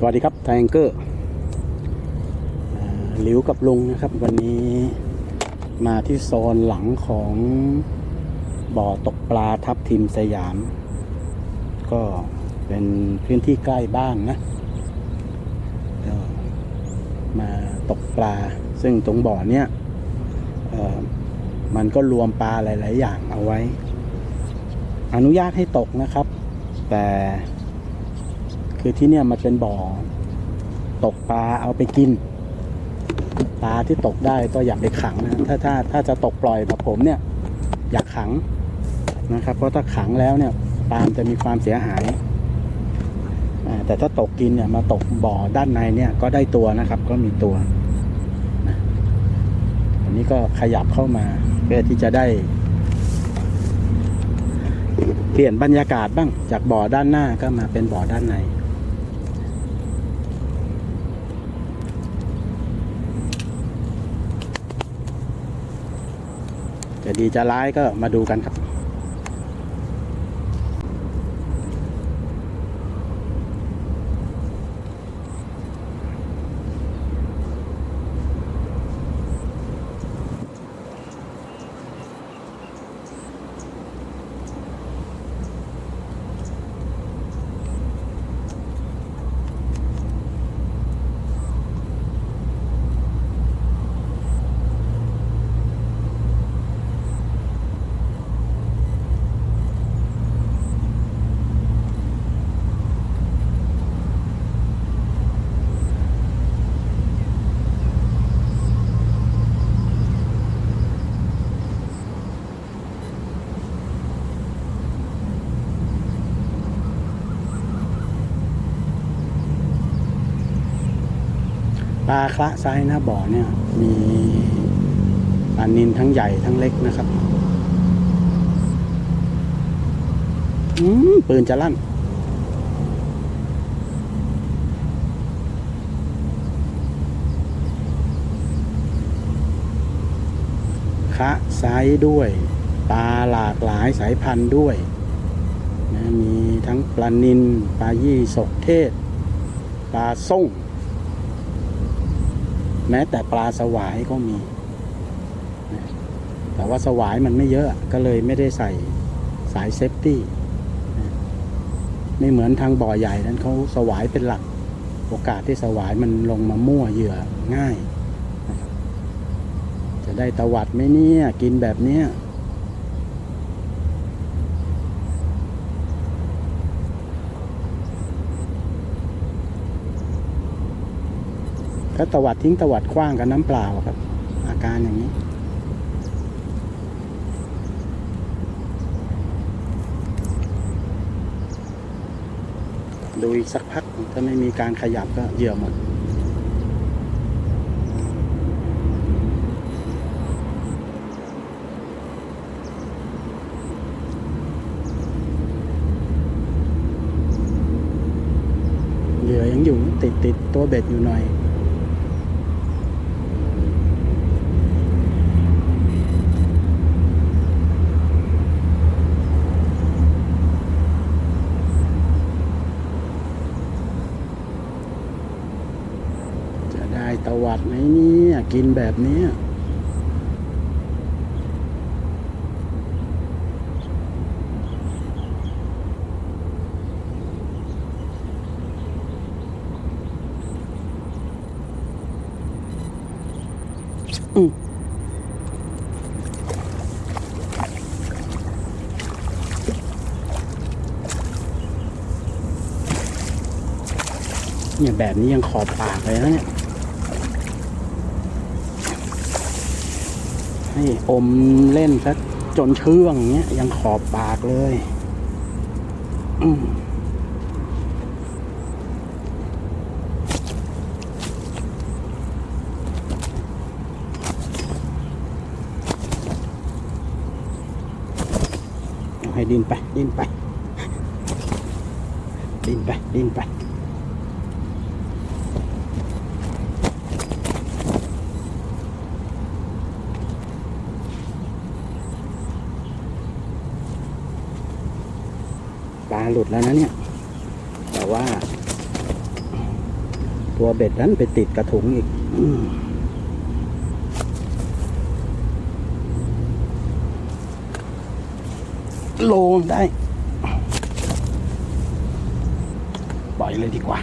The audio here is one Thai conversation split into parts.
สวัสดีครับไทแองเกอร์หลิวกับลุงนะครับ วันนี้มาที่โซนหลังของบ่อตกปลาทับทิมสยาม ก็เป็นพื้นที่ใกล้บ้านนะก็มาตกปลา ซึ่งตรงบ่อเนี้ยมันก็รวมปลาหลาย ๆ อย่างเอาไว้ อนุญาตให้ตกนะครับ แต่ คือที่เนี่ยมันเป็นบ่อ ตกปลาเอาไปกิน ปลาที่ตกได้ก็อย่าไปขังนะถ้าถ้าถ้าจะตกปล่อยแบบผมเนี่ยอยากขังนะครับ เพราะถ้าขังแล้วเนี่ยปลาจะมีความเสียหายแต่ถ้าตกกินเนี่ยมาตกบ่อด้านในเนี่ยก็ได้ตัวนะครับก็มีตัวนะอันนี้ก็ขยับเข้ามาเพื่อที่จะได้ เปลี่ยนบรรยากาศบ้างจากบ่อด้านหน้าก็มาเป็นบ่อด้านใน จะดีจะร้ายก็มาดูกันครับ ปลาคละไซหน้าบ่อเนี่ย มีปลานินทั้งใหญ่ทั้งเล็กนะครับอืมปืนจะลั่น คะไซส์ด้วย ปลาหลากหลายสายพันธุ์ด้วยนะมีทั้งปลานินปลายี่สกเทศ ปลาส่ง แม้แต่ปลาสวายก็มี แต่ว่าสวายมันไม่เยอะก็เลยไม่ได้ใส่สายเซฟตี้ไม่เหมือนทางบ่อใหญ่นั้นเขาสวายเป็นหลัก โอกาสที่สวายมันลงมามั่วเหยื่อง่าย จะได้ตวัดไหมเนี่ย กินแบบเนี้ย ถ้าตวัดทิ้งตวัดคว้างกับน้ำเปล่าครับ อาการอย่างนี้ดูอีกสักพักถ้าไม่มีการขยับก็เหยื่อหมด เหยื่อยังอยู่ติดติดตัวเบ็ดอยู่หน่อย จะได้ตวัดไหมเนี่ย กินแบบนี้อืมเนี่ยแบบนี้ยังขอบปากเลยนะเนี่ย ให้อมเล่นสักจนเชื่องเงี้ย ยังขอบปากเลย อืมให้ดินไป ดินไป ดินไป ดินไป หลุดแล้วนะเนี่ย แต่ว่า ตัวเบ็ดนั้นไปติดกระถุงอีกอโลได้ ปล่อยเลยดีกว่า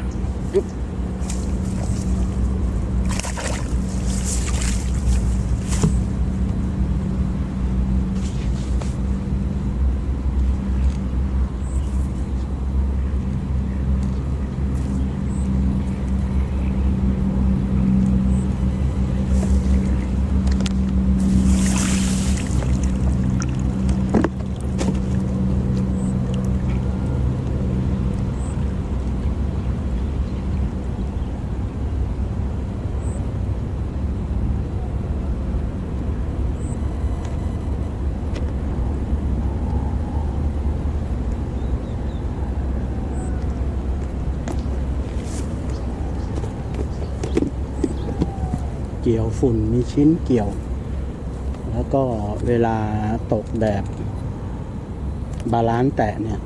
เกี่ยวฝุ่นมีชิ้นเกี่ยว แล้วก็เวลาตกแบบบาลานซ์แตะเนี่ย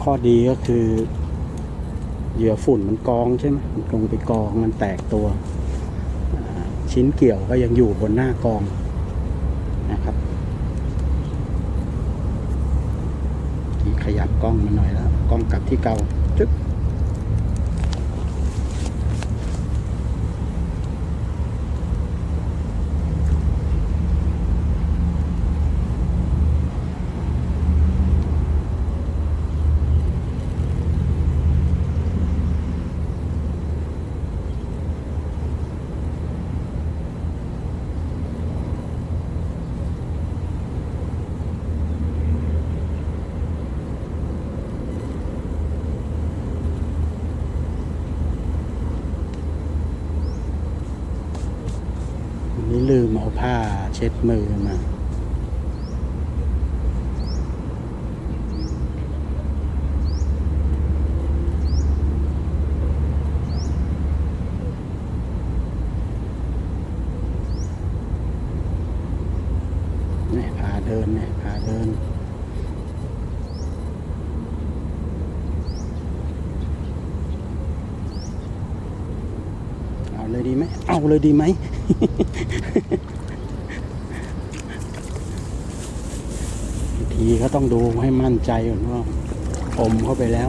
ข้อดีก็คือเหยื่อฝุ่นมันกองใช่ไหมมันลงไปกองมันแตกตัว ชิ้นเกี่ยวก็ยังอยู่บนหน้ากองนะครับขยับกล้องมาหน่อยแล้วกล้องกลับที่เก่า ผ้าเช็ดมือมา เนี่ยพาเดินเนี่ยพาเดินเอาเลยดีไหม เอาเลยดีไหม บาง ทีก็ต้องดูให้มั่นใจก่อนว่าอมเข้าไปแล้ว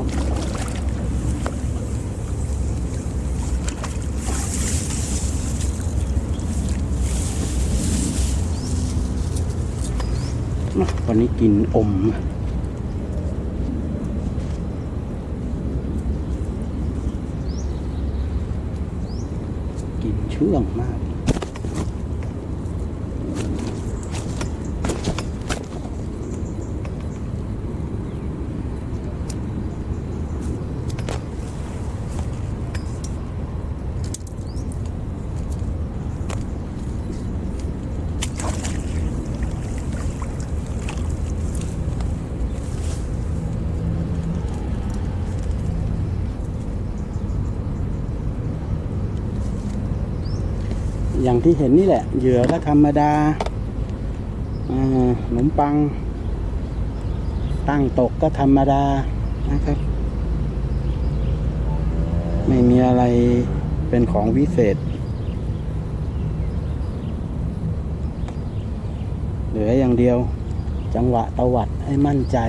วันนี้กินอมกินเชื่องมาก อย่างที่เห็นนี่แหละ เหยื่อก็ธรรมดาขนมปัง ตั้งตกก็ธรรมดานะครับ ไม่มีอะไรเป็นของวิเศษ เหลืออย่างเดียว จังหวะตวัดให้มั่นใจ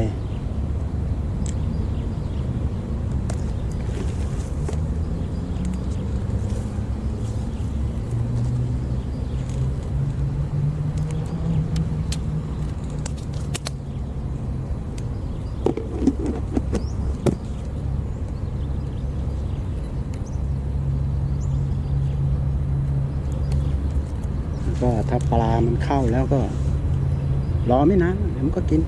ก็ถ้าปลามัน เข้าแล้วก็ รอไม่นานเดี๋ยวมันก็กิน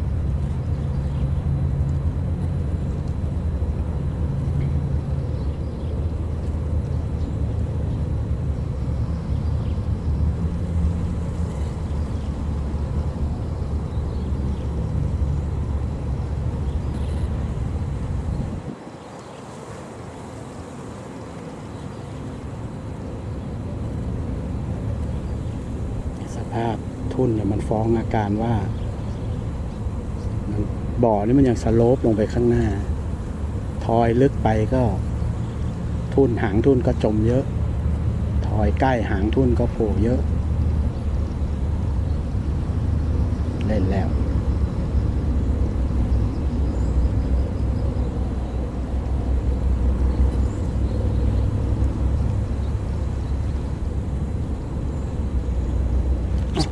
สภาพ ทุ่นเนี่ยมันฟ้องอาการว่าบ่อนี่มันยังสโลปลงไปข้างหน้า ทอยลึกไปก็ ทุ่นหางทุ่นก็จมเยอะ ทอยใกล้หางทุ่นก็โผล่เยอะ เล่นแล้ว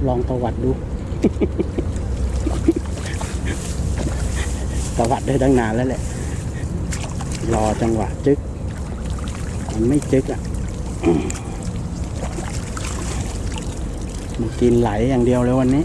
ลองตวัดดู ตวัดได้ตั้งนานแล้วแหละ รอจังหวะจึก มันไม่จึกอะ มันกินไหลอย่างเดียวเลยวันนี้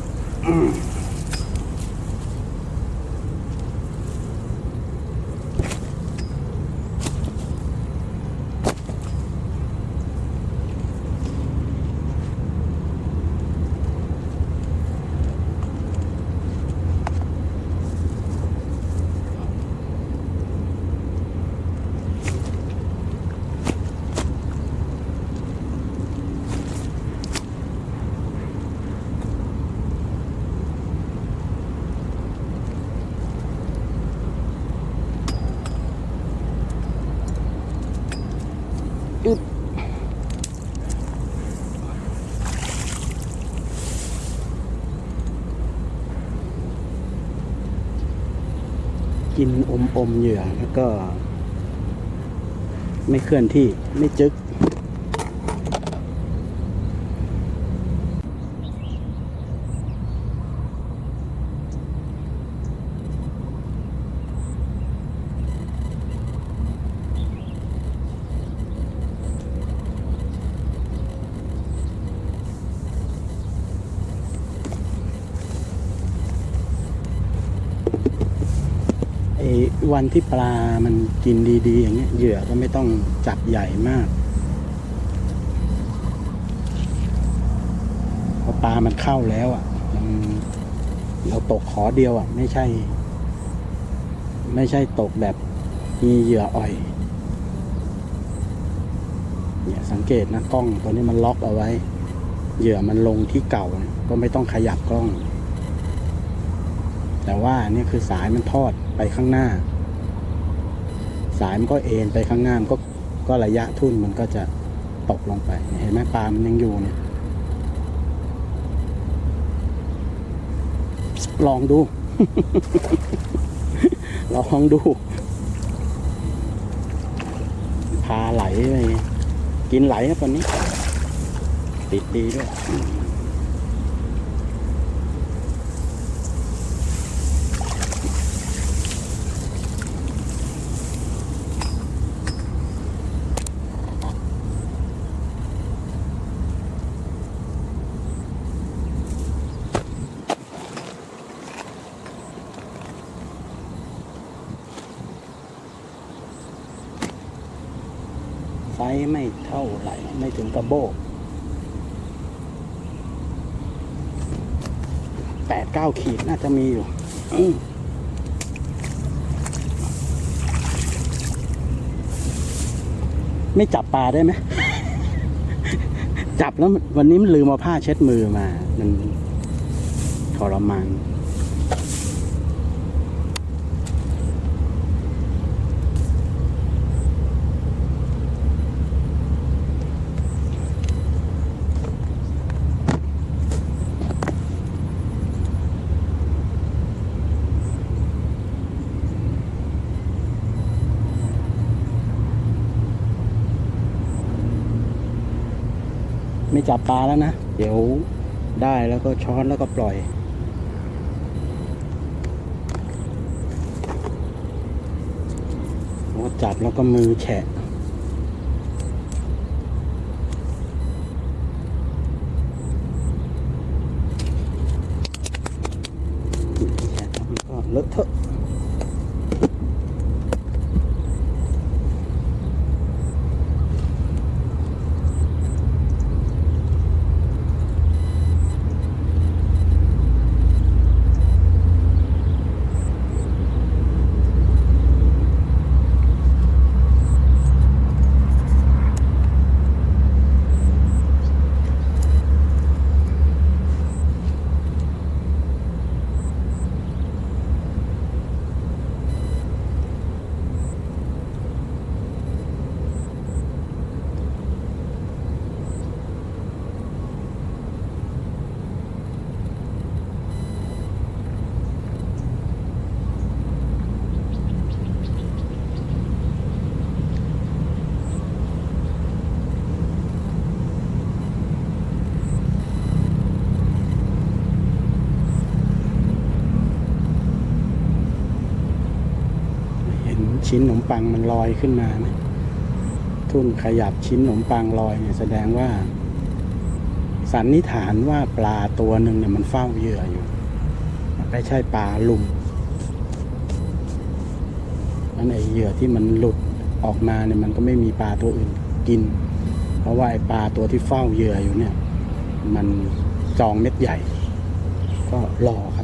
กินอมอมๆเหยื่อแล้วก็ ไม่เคลื่อนที่ไม่จึก ไอ้วัน ที่ปลามันกินดีๆ อย่างเงี้ยเหยื่อก็ไม่ต้องจับใหญ่มากเพราะปลามันเข้าแล้วอะมันเราตกขอเดียวอะ ไม่ใช่ ไม่ใช่ตกแบบมีเหยื่ออ่อย เนี่ยสังเกตนะกล้องตัวนี้มันล็อกเอาไว้ เหยื่อมันลงที่เก่า ก็ไม่ต้องขยับกล้อง แต่ว่านี่คือสายมันทอดไปข้างหน้าายมันก็เอ็นไปข้างหน้ามันก็ก็ระยะทุ่นมันก็จะตกลงไป เห็นไหมปลามันยังอยู่เนี่ยลองดู ลองดู พาไหลไปกินไหลครับตอนนี้ ติดดีด้วย ส์ไม่เท่าไหร่ ไม่ถึงกระโบกแปดเก้าขีดน่าจะมีอยู่มไม่จับปลาได้ไหม จับแล้ววันนี้มันลืมเอาผ้าเช็ดมือมา มันทรมาน จับปลาแล้วนะ เดี๋ยวได้แล้วก็ช้อนแล้วก็ปล่อย จับแล้วก็มือแฉะแล้วก็เลอะเทอะ ชิ้นขนมปังมันลอยขึ้นมาไหมทุ่นขยับชิ้นขนมปังลอยเนี่ยแสดงว่า สันนิษฐานว่าปลาตัวหนึ่งเนี่ยมันเฝ้าเหยื่ออยู่ไม่ใช่ปลาลุมนั่นไอเหยื่อที่มันหลุดออกมาเนี่ยมันก็ไม่มีปลาตัวอื่นกิน เพราะว่าไอปลาตัวที่เฝ้าเหยื่ออยู่เนี่ย มันจองเม็ดใหญ่ ก็รอก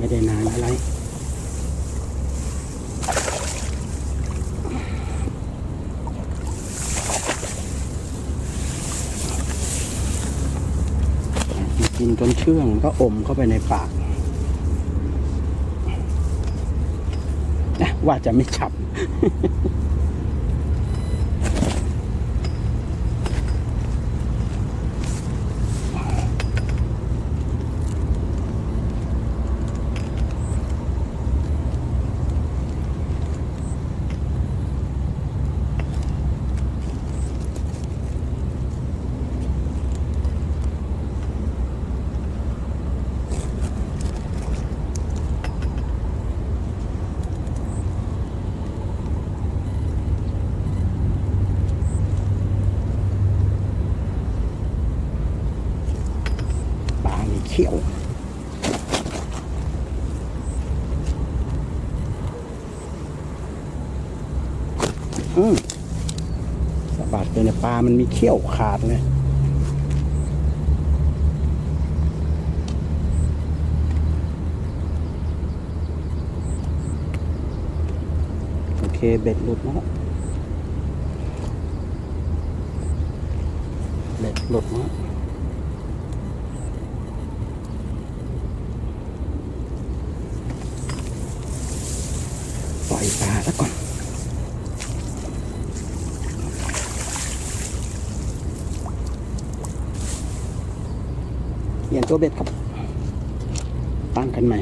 ไม่ได้นานอะไร กินจนเชื่องก็อมเข้าไปในปากนะว่าจะไม่ฉับ ปลามีเขี้ยว อืมสะบัดไปเนี่ยปลา มันมีเขี้ยวขาดเลยโอเค เบ็ดหลุดนะเบ็ดหลุดนะว ปล่อยปลาแล้วก่อน เปลี่ยน ตัวเบ็ดครับ ตั้งกันใหม่